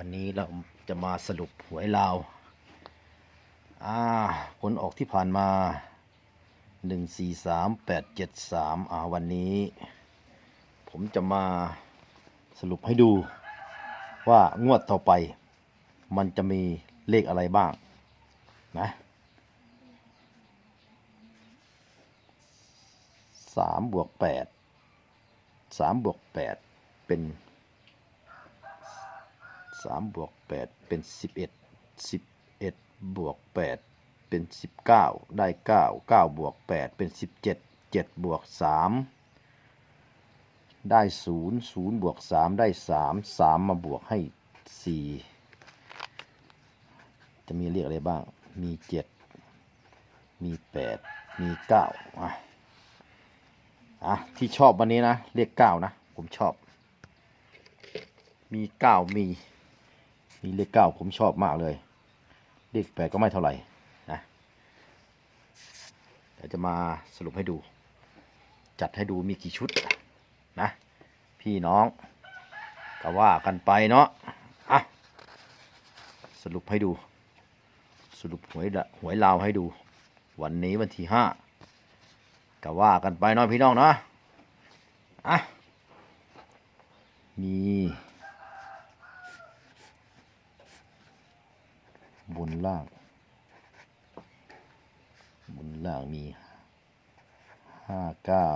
วันนี้เราจะมาสรุปหวยลาว อ่า ผลออกที่ผ่านมาหนึ่งสี่สามแปดเจ็ดสามอ่า วันนี้ ผมจะมาสรุปให้ดูว่างวดต่อไป มันจะมีเลขอะไรบ้าง นะสามบวกแปดสามบวกแปดเป็น สามบวกแปดเป็นสิบเอ็ดสิบเอ็ดบวกแปดเป็นสิบเก้าได้เก้าเก้าบวกแปดเป็นสิบเจ็ดเจ็ดบวกสามได้ศูนย์ศูนย์บวกสามได้สามสามมาบวกให้สี่จะมีเลขอะไรบ้าง มีเจ็ดมีแปดมีเก้าอะอะที่ชอบวันนี้นะเลขเก้านะ ผมชอบมีเก้ามี มีเลขเก้าผมชอบมากเลย เลขแปดก็ไม่เท่าไหร่นะเดี๋ยวจะมาสรุปให้ดู จัดให้ดูมีกี่ชุดนะ พี่น้องก็ว่ากันไปเนาะอะสรุปให้ดู สรุปหวยละหวยลาวให้ดู วันนี้วันที่ห้าก็ว่ากันไปเน้อยพี่น้องเนาะอะมี บน ล่าง บนล่างมีห้าเก้า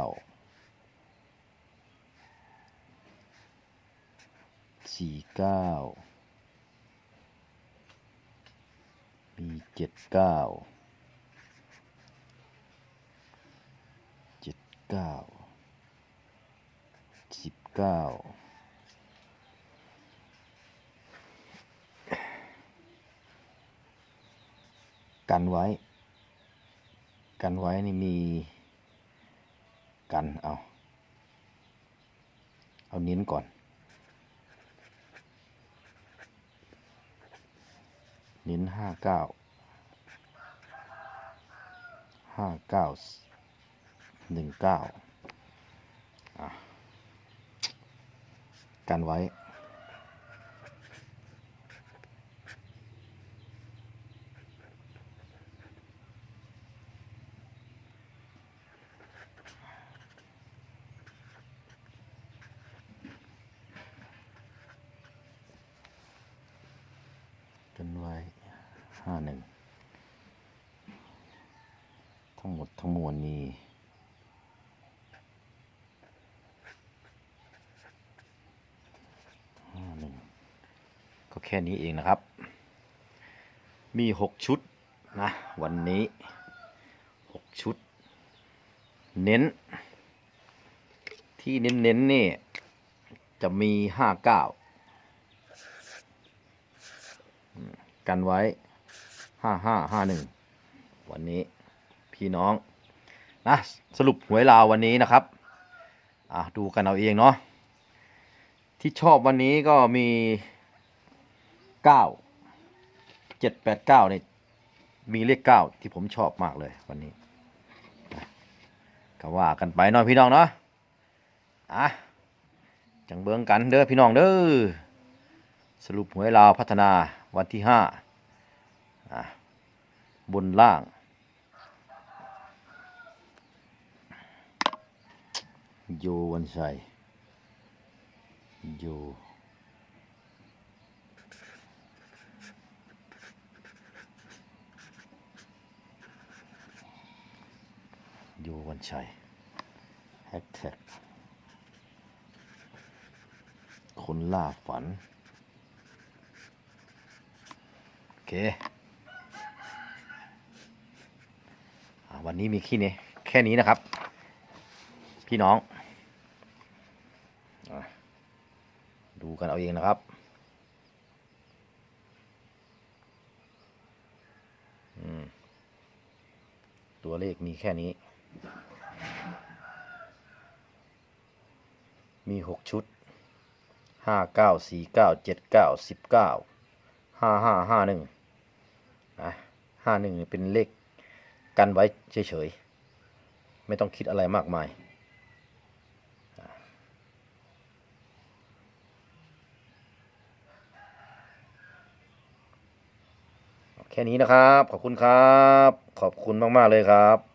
สี่เก้ามีเจ็ดเก้าเจ็ดเก้าสิบเก้า กันไว้ กันไว้นี่มีกันเอา เอาเน้นก่อน เน้นห้าเก้าห้าเก้าหนึ่งเก้ากันไว้ กันไว้ ห้าหนึ่งทั้งหมดทั้งมวลมีห้าหนึ่งก็แค่นี้เองนะครับ มีหกชุดนะวันนี้หกชุด เน้น ที่เน้นเน้นนี่ จะมีห้าเก้ากันไว้ ห้าห้าห้าหนึ่งวันนี้พี่น้องนะสรุปหวยลาววันนี้นะครับอะดูกันเอาเองเนาะที่ชอบวันนี้ก็มีเก้าเจ็ดแปดเก้าเนี่ยมีเลขเก้าที่ผมชอบมากเลยวันนี้ก็ว่ากันไปเนาะพี่น้องเนาะอะจังเบิ้งกันเด้อพี่น้องเด้อสรุปหวยลาวพัฒนาวันที่ห้า บนล่าง โยวันชัยอยู่อยู่วันชัยแฮกแท็กคนล่าฝัน โอเคอ่า วันนี้มีแค่นี้แค่นี้นะครับ พี่น้อง ดูกันเอาเองนะครับตัวเลขมีแค่นี้ มีหกชุดห้าเก้าสี่เก้าเจ็ดเก้าสิบเก้าห้าห้าห้าหนึ่งนะห้าหนึ่งเป็นเลข กันไว้เฉยๆ ไม่ต้องคิดอะไรมากมาย แค่นี้นะครับ ขอบคุณครับ ขอบคุณมาก ๆ เลยครับ